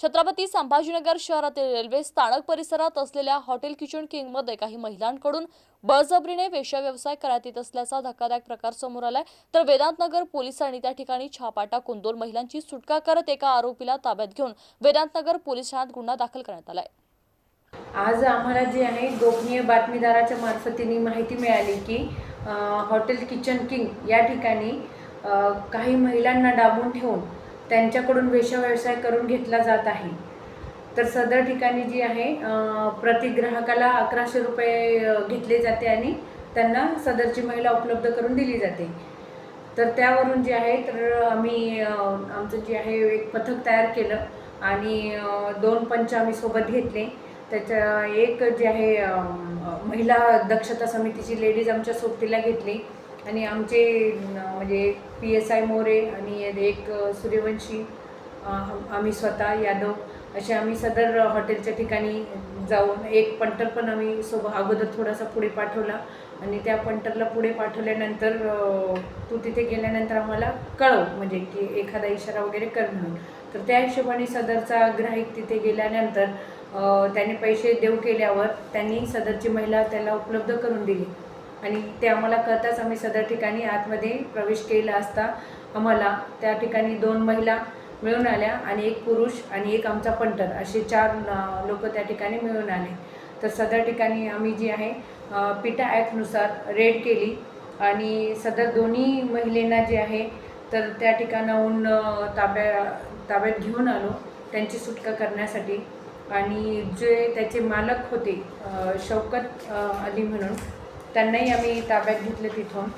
छत्रपती संभाजीनगर शहरातील रेल्वे स्थानक परिसरात असलेल्या हॉटेल किचन किंगमध्ये काही महिलांकडून बळजबरीने वेश्या व्यवसाय करण्यात येत असल्याचा धक्कादायक प्रकार समोर आलाय. तर वेदांतनगर पोलिसांनी त्या ठिकाणी छापा टाकून दोन महिलांची सुटका करत एका आरोपीला ताब्यात घेऊन वेदांतनगर पोलीस ठाण्यात गुन्हा दाखल करण्यात आलाय. आज आम्हाला जे आहे गोपनीय बातमीदाराच्या मार्फतीने माहिती मिळाली की हॉटेल किचन किंग या ठिकाणी काही महिलांना डाबून ठेवून त्यांच्याकडून वेशव्यवसाय करून घेतला जात आहे. तर सदर ठिकाणी जी आहे प्रति ग्राहकाला अकराशे रुपये घेतले जाते आणि त्यांना सदरची महिला उपलब्ध करून दिली जाते. तर त्यावरून जे आहे तर आम्ही आमचं जे आहे एक पथक तयार केलं आणि दोन पंच आम्ही सोबत घेतले. त्याच्या एक जे आहे महिला दक्षता समितीची लेडीज आमच्या सोबतीला घेतली. आणि आमचे म्हणजे पी एस आय मोरे आणि एक सूर्यवंशी आम्ही स्वतः यादव असे आम्ही सदर हॉटेलच्या ठिकाणी जाऊन एक पंटर पण आम्ही सोबत अगोदर थोडासा पुढे पाठवला आणि त्या पंटरला पुढे पाठवल्यानंतर तू तिथे गेल्यानंतर आम्हाला कळव म्हणजे की एखादा इशारा वगैरे कर म्हणून. तर त्या हिशोबाने सदरचा ग्राहक तिथे गेल्यानंतर त्याने पैसे देऊ केल्यावर त्यांनी सदरची महिला त्याला उपलब्ध करून दिली. आणि ते आम्हाला कळताच आम्ही सदर ठिकाणी आतमध्ये प्रवेश केला असता आम्हाला. त्या ठिकाणी दोन महिला मिळून आल्या आणि एक पुरुष आणि एक आमचा पंटर. असे चार लोक त्या ठिकाणी मिळून आले. तर सदर ठिकाणी आम्ही जी आहे पिटा ॲक्टनुसार रेड केली आणि सदर दोन्ही महिलेंना जे आहे तर त्या ठिकाणाहून ताब्या ताब्यात घेऊन आलो त्यांची सुटका करण्यासाठी. आणि जे त्याचे मालक होते शौकत अली म्हणून त्यांनाही आम्ही ताब्यात घेतले तिथून.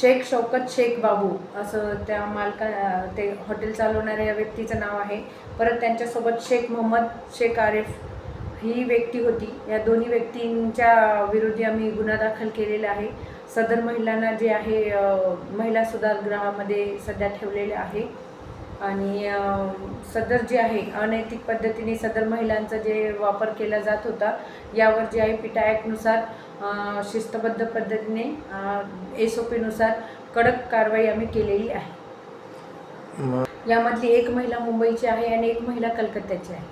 शेख शौकत शेख बाबू असं त्या मालका ते हॉटेल चालवणाऱ्या या व्यक्तीचं नाव आहे. परत त्यांच्यासोबत शेख मोहम्मद शेख आरिफ ही व्यक्ती होती. या दोन्ही व्यक्तींच्या विरोधी आम्ही गुन्हा दाखल केलेला आहे. सदर महिलांना जे आहे महिला सुधारगृहामध्ये सध्या ठेवलेले आहे. आणि सदर जे आहे अनैतिक पद्धतीने सदर महिलांचा जे वापर केला जात होता यावर जे आहे पिटा ॲक्टनुसार शिस्तबद्ध पद्धतीने एस ओ पीनुसार कडक कारवाई आम्ही केलेली आहे. यामधली एक महिला मुंबईची आहे आणि एक महिला कलकत्त्याची आहे.